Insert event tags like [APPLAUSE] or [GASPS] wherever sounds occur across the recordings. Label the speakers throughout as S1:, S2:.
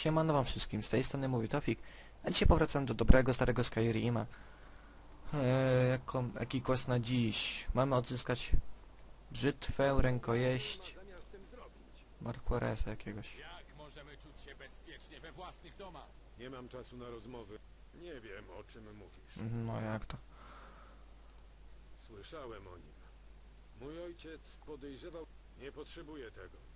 S1: Siemano wam wszystkim, z tej strony mówi Tofik, a dzisiaj powracam do dobrego starego Skyrima. Eee, jaką, jaki quest na dziś? Mamy odzyskać brzytwę, rękojeść? Marquaresa jakiegoś.
S2: Jak możemy czuć się bezpiecznie we własnych domach?
S3: Nie mam czasu na rozmowy. Nie wiem, o czym mówisz.
S1: Mhm, No jak to?
S3: Słyszałem o nim. Mój ojciec podejrzewał... Nie potrzebuję tego.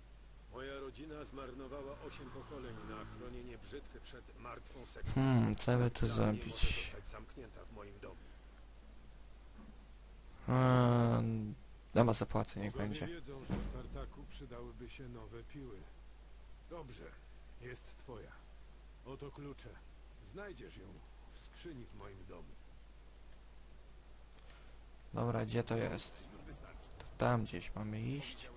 S3: Moja rodzina zmarnowała osiem pokoleń na chronienie brzytwy przed martwą sektą.
S1: Hmm,
S3: może
S1: zrobić?
S3: zostać zamknięta w moim domu.
S1: Eee, dama zapłacę, niech będzie.
S3: wiedzą, że w tartaku przydałyby się nowe piły. Dobrze, jest twoja. Oto klucze. Znajdziesz ją w skrzyni w moim domu.
S1: Dobra, gdzie to jest? To tam gdzieś mamy iść.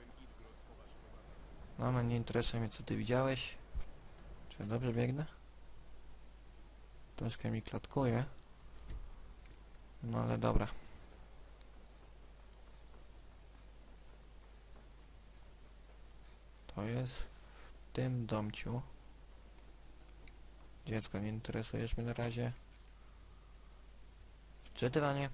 S1: No, ale nie interesuje mnie co ty widziałeś. Czy ja dobrze biegnę? Troszkę mi klatkuje. No ale dobra. To jest w tym domciu. Dziecko, nie interesujesz mnie na razie. Wczytywanie.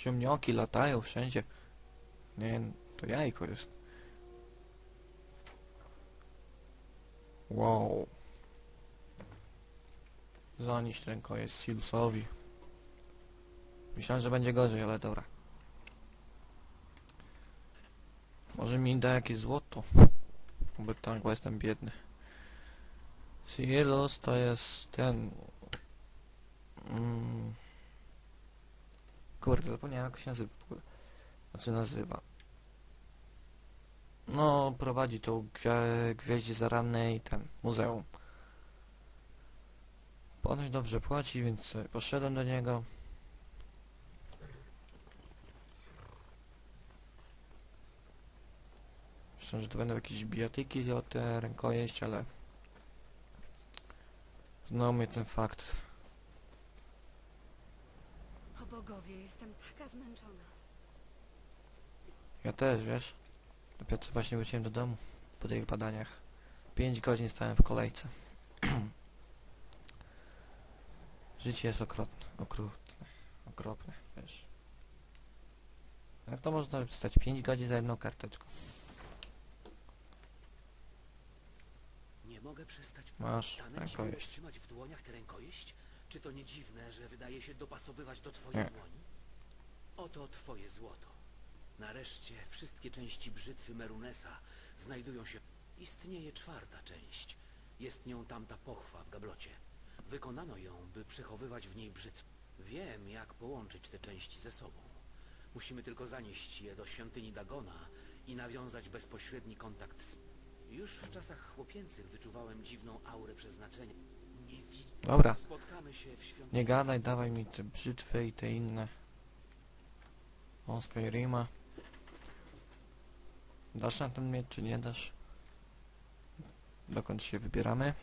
S1: Ziemnioki latają wszędzie. Nie, to jajko jest. Wow. Zanieść ręko jest Silusowi. Myślałem, że będzie gorzej, ale dobra. Może mi da jakieś złoto. Bo tak, bo jestem biedny. Silus to jest ten... Mm, Kurde, zapomniałem jak się nazywa w ogóle. Znaczy nazywa. No, prowadzi tą gwia gwieździe zarannej ten muzeum. Ponoć dobrze płaci, więc poszedłem do niego. Myślę, że to będą jakieś bijatyki o te rękojeść, ale... Znowu mnie ten fakt.
S4: O bogowie, jestem taka zmęczona.
S1: Ja też, wiesz? Dopiero co właśnie wróciłem do domu po tych badaniach. 5 godzin stałem w kolejce. [CLEARS THROAT] Życie jest okrutne, okrutne, okropne, wiesz. Jak to można stać 5 godzin za jedną karteczką?
S5: Nie mogę przestać
S1: Masz
S5: i
S1: rękojeść.
S5: trzymać w dłoniach tę rękojeść? Czy to nie dziwne, że wydaje się dopasowywać do twojej
S1: Nie.
S5: dłoni? Oto twoje złoto. Nareszcie wszystkie części brzytwy Merunesa znajdują się... Istnieje czwarta część. Jest nią tamta pochwa w gablocie. Wykonano ją, by przechowywać w niej brzytwę. Wiem, jak połączyć te części ze sobą. Musimy tylko zanieść je do świątyni Dagona i nawiązać bezpośredni kontakt z... Już w czasach chłopięcych wyczuwałem dziwną aurę przeznaczenia.
S1: Dobra, nie gadaj, dawaj mi te brzytwy i te inne. O, Skyrima. Dasz na ten miecz, czy nie dasz? Dokąd się wybieramy?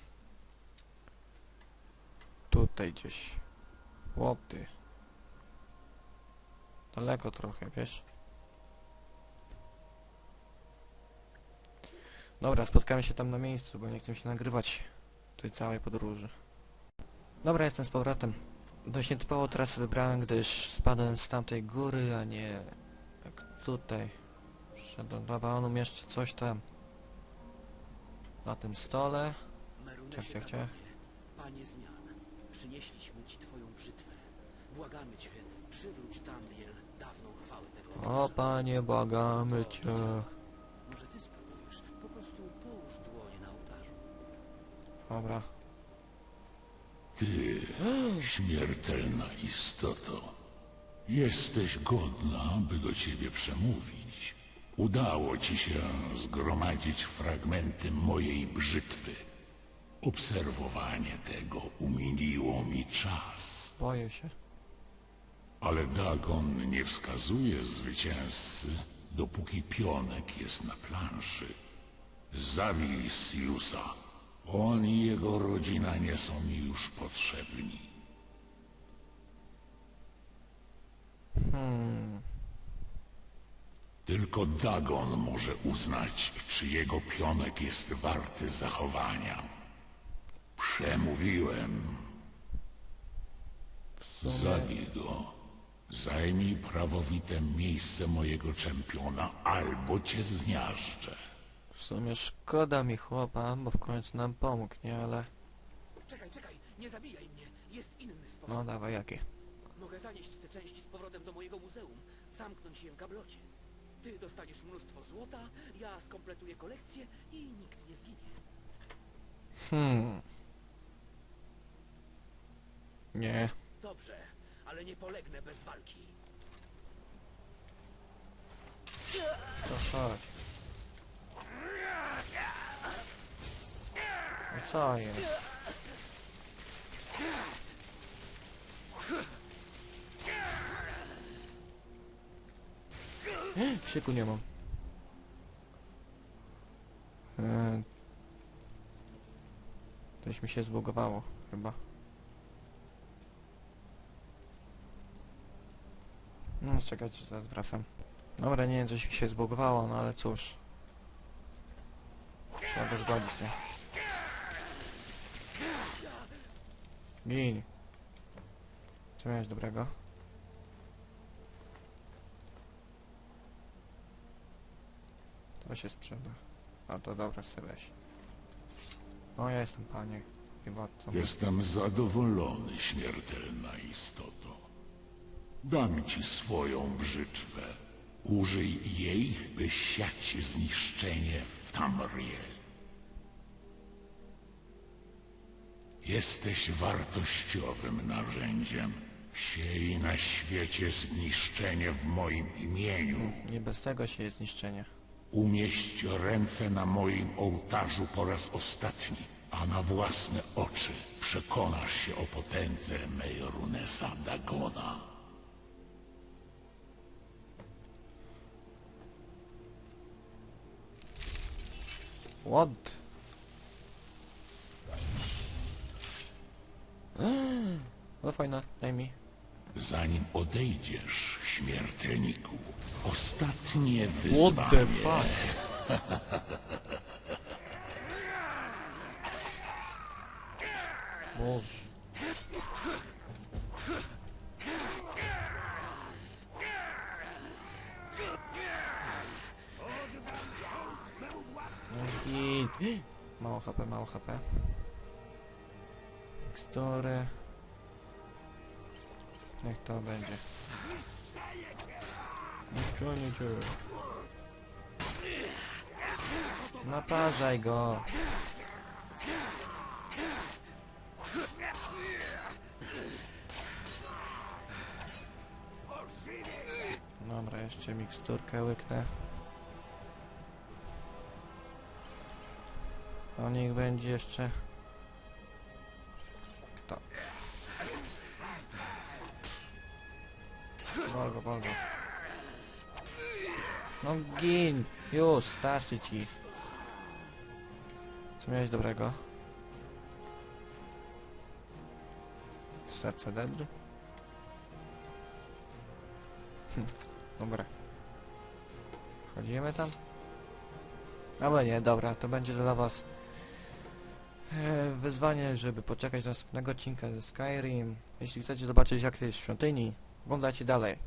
S1: Tutaj gdzieś. Łoty. Daleko trochę, wiesz? Dobra, spotkamy się tam na miejscu, bo nie chcę się nagrywać tej całej podróży. Dobra, jestem z powrotem. Dość nietypowo trasę wybrałem, gdyż spadłem z tamtej góry, a nie jak tutaj. Szedłem do Baonu jeszcze coś tam. Na tym stole. Ciach, ciach, ciach.
S5: Panie zmian, przynieśliśmy ci twoją brzytwę. Błagamy cię, przywróć Tamriel dawną chwałę tego
S1: O panie, błagamy cię. Dobra.
S6: Ty, śmiertelna istoto, jesteś godna, by do ciebie przemówić. Udało ci się zgromadzić fragmenty mojej brzytwy. Obserwowanie tego umiliło mi czas.
S1: Boję się.
S6: Ale Dagon nie wskazuje zwycięzcy, dopóki pionek jest na planszy. Zabij Siusa. On i jego rodzina nie są mi już potrzebni.
S1: Hmm.
S6: Tylko Dagon może uznać, czy jego pionek jest warty zachowania. Przemówiłem. Zabij go. Zajmij prawowite miejsce mojego czempiona, albo cię zmiażdżę.
S1: W sumie szkoda mi chłopa, bo w końcu nam pomógł, nie? Ale...
S5: Czekaj, czekaj, nie zabijaj mnie. Jest inny sposób.
S1: No dawaj, jaki?
S5: Mogę zanieść te części z powrotem do mojego muzeum, zamknąć je w gablocie. Ty dostaniesz mnóstwo złota, ja skompletuję kolekcję i nikt nie zginie.
S1: Hmm... Nie.
S5: Dobrze, ale nie polegnę bez walki.
S1: To chodź. No co jest? [GASPS] Krzyku nie mam. Eee, Coś mi się zbugowało, chyba. No, czekajcie, zaraz wracam. Dobra, nie wiem, coś mi się zbugowało, no ale cóż. Trzeba go zgodzić, nie? Gin. Co miałeś dobrego? To się sprzeda. A to dobra, sobie weź. O, ja jestem panie. i władcą.
S6: Jestem zadowolony, śmiertelna istoto. Dam ci swoją brzytwę. Użyj jej, by siać zniszczenie w Tamrie. Jesteś wartościowym narzędziem. Siej na świecie zniszczenie w moim imieniu.
S1: Nie bez tego się jest zniszczenie.
S6: Umieść ręce na moim ołtarzu po raz ostatni, a na własne oczy przekonasz się o potędze Mejrunesa Dagona.
S1: What? Fajna, daj mi.
S6: Zanim odejdziesz, śmiertelniku, ostatnie
S1: What
S6: wyzwanie.
S1: the fuck? Boże. I... [GASPS] Mało HP, mało HP. Tekstury. Niech to będzie. Niszczenie cię. Naparzaj go. Dobra, jeszcze miksturkę łyknę. To niech będzie jeszcze... Wal go, go. No gin! Już, starczy ci. Co miałeś dobrego? Serce dedry? Hm, Dobra. Wchodzimy tam? Ale nie, dobra, to będzie dla was e, wyzwanie, żeby poczekać do następnego odcinka ze Skyrim. Jeśli chcecie zobaczyć jak to jest w świątyni, oglądajcie dalej.